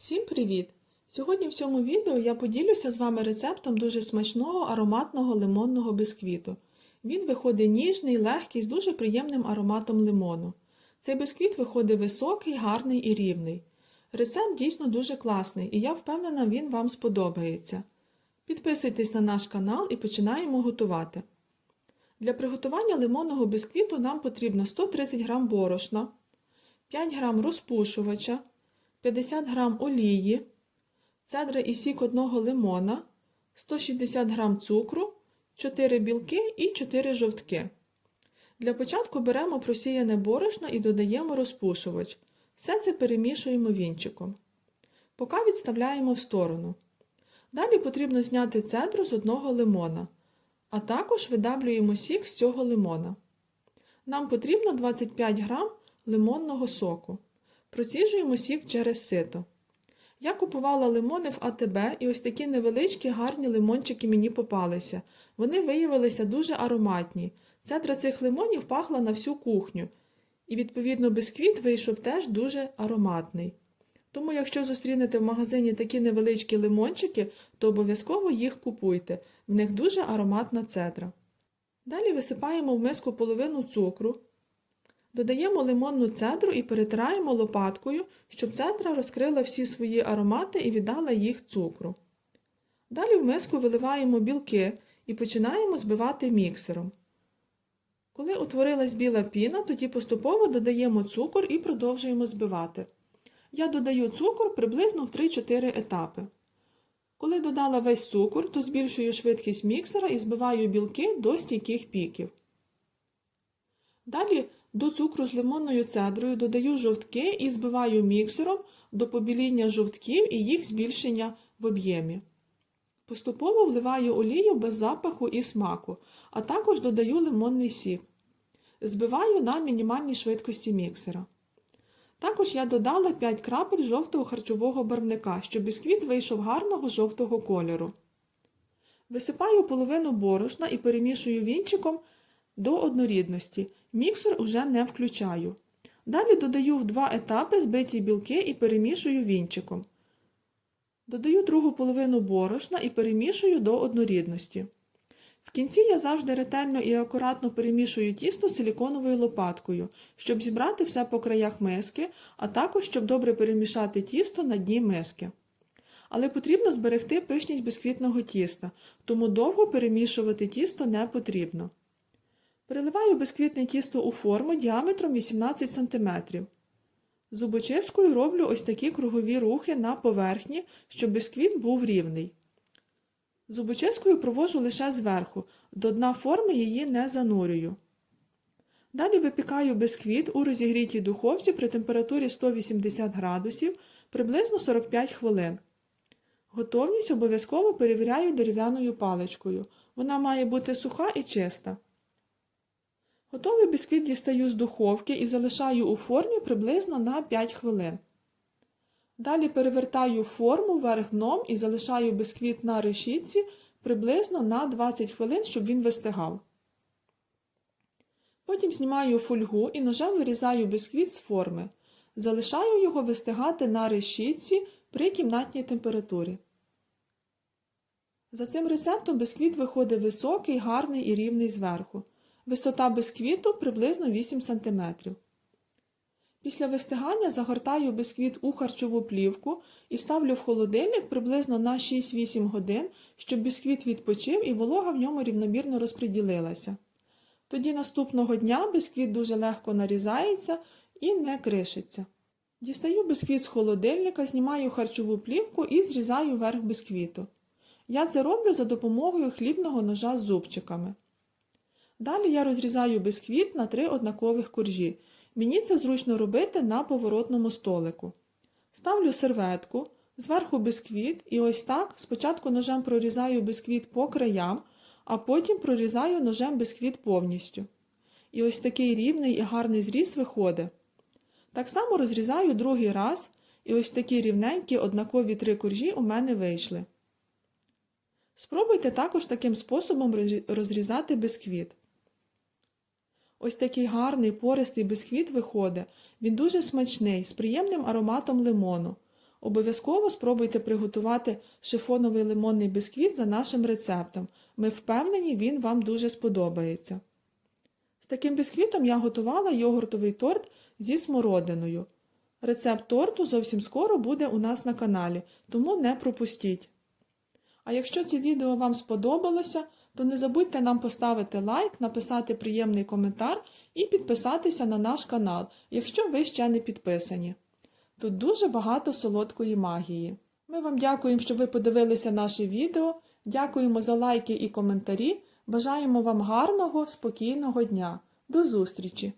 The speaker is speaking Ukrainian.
Всім привіт! Сьогодні в цьому відео я поділюся з вами рецептом дуже смачного ароматного лимонного бисквіту. Він виходить ніжний, легкий, з дуже приємним ароматом лимону. Цей бисквіт виходить високий, гарний і рівний. Рецепт дійсно дуже класний, і я впевнена, він вам сподобається. Підписуйтесь на наш канал і починаємо готувати. Для приготування лимонного бисквіту нам потрібно 130 г борошна, 5 г розпушувача, 50 г олії, цедра і сік одного лимона, 160 г цукру, 4 білки і 4 жовтки. Для початку беремо просіяне борошно і додаємо розпушувач. Все це перемішуємо вінчиком. Поки відставляємо в сторону. Далі потрібно зняти цедру з одного лимона, а також видавлюємо сік з цього лимона. Нам потрібно 25 г лимонного соку. Проціжуємо сік через сито. Я купувала лимони в АТБ і ось такі невеличкі гарні лимончики мені попалися. Вони виявилися дуже ароматні. Цедра цих лимонів пахла на всю кухню. І, відповідно, бисквіт вийшов теж дуже ароматний. Тому, якщо зустрінете в магазині такі невеличкі лимончики, то обов'язково їх купуйте. В них дуже ароматна цедра. Далі висипаємо в миску половину цукру. Додаємо лимонну цедру і перетираємо лопаткою, щоб цедра розкрила всі свої аромати і віддала їх цукру. Далі в миску виливаємо білки і починаємо збивати міксером. Коли утворилась біла піна, тоді поступово додаємо цукор і продовжуємо збивати. Я додаю цукор приблизно в 3-4 етапи. Коли додала весь цукор, то збільшую швидкість міксера і збиваю білки до стійких піків. Далі до цукру з лимонною цедрою додаю жовтки і збиваю міксером до побіління жовтків і їх збільшення в об'ємі. Поступово вливаю олію без запаху і смаку, а також додаю лимонний сік. Збиваю на мінімальній швидкості міксера. Також я додала 5 крапель жовтого харчового барвника, щоб бісквіт вийшов гарного жовтого кольору. Висипаю половину борошна і перемішую вінчиком до однорідності. Міксер уже не включаю. Далі додаю в два етапи збиті білки і перемішую вінчиком. Додаю другу половину борошна і перемішую до однорідності. В кінці я завжди ретельно і акуратно перемішую тісто силіконовою лопаткою, щоб зібрати все по краях миски, а також щоб добре перемішати тісто на дні миски. Але потрібно зберегти пишність бісквітного тіста, тому довго перемішувати тісто не потрібно. Переливаю бісквітне тісто у форму діаметром 18 см. Зубочисткою роблю ось такі кругові рухи на поверхні, щоб бісквіт був рівний. Зубочисткою провожу лише зверху, до дна форми її не занурюю. Далі випікаю бисквіт у розігрітій духовці при температурі 180 градусів приблизно 45 хвилин. Готовність обов'язково перевіряю дерев'яною паличкою. Вона має бути суха і чиста. Готовий бісквіт дістаю з духовки і залишаю у формі приблизно на 5 хвилин. Далі перевертаю форму вверх дном і залишаю бісквіт на решітці приблизно на 20 хвилин, щоб він вистигав. Потім знімаю фольгу і ножем вирізаю бісквіт з форми. Залишаю його вистигати на решітці при кімнатній температурі. За цим рецептом бісквіт виходить високий, гарний і рівний зверху. Висота бісквіту приблизно 8 см. Після вистигання загортаю бісквіт у харчову плівку і ставлю в холодильник приблизно на 6-8 годин, щоб бісквіт відпочив і волога в ньому рівномірно розподілилася. Тоді наступного дня бісквіт дуже легко нарізається і не кришиться. Дістаю бісквіт з холодильника, знімаю харчову плівку і зрізаю верх бісквіту. Я це роблю за допомогою хлібного ножа з зубчиками. Далі я розрізаю бісквіт на три однакових коржі. Мені це зручно робити на поворотному столику. Ставлю серветку, зверху бісквіт і ось так спочатку ножем прорізаю бісквіт по краям, а потім прорізаю ножем бісквіт повністю. І ось такий рівний і гарний зріз виходить. Так само розрізаю другий раз, і ось такі рівненькі однакові три коржі у мене вийшли. Спробуйте також таким способом розрізати бісквіт. Ось такий гарний пористий бисквіт виходить. Він дуже смачний, з приємним ароматом лимону. Обов'язково спробуйте приготувати шифоновий лимонний бісквіт за нашим рецептом. Ми впевнені, він вам дуже сподобається. З таким бісквітом я готувала йогуртовий торт зі смородиною. Рецепт торту зовсім скоро буде у нас на каналі, тому не пропустіть. А якщо це відео вам сподобалося, то не забудьте нам поставити лайк, написати приємний коментар і підписатися на наш канал, якщо ви ще не підписані. Тут дуже багато солодкої магії. Ми вам дякуємо, що ви подивилися наше відео. Дякуємо за лайки і коментарі. Бажаємо вам гарного, спокійного дня. До зустрічі!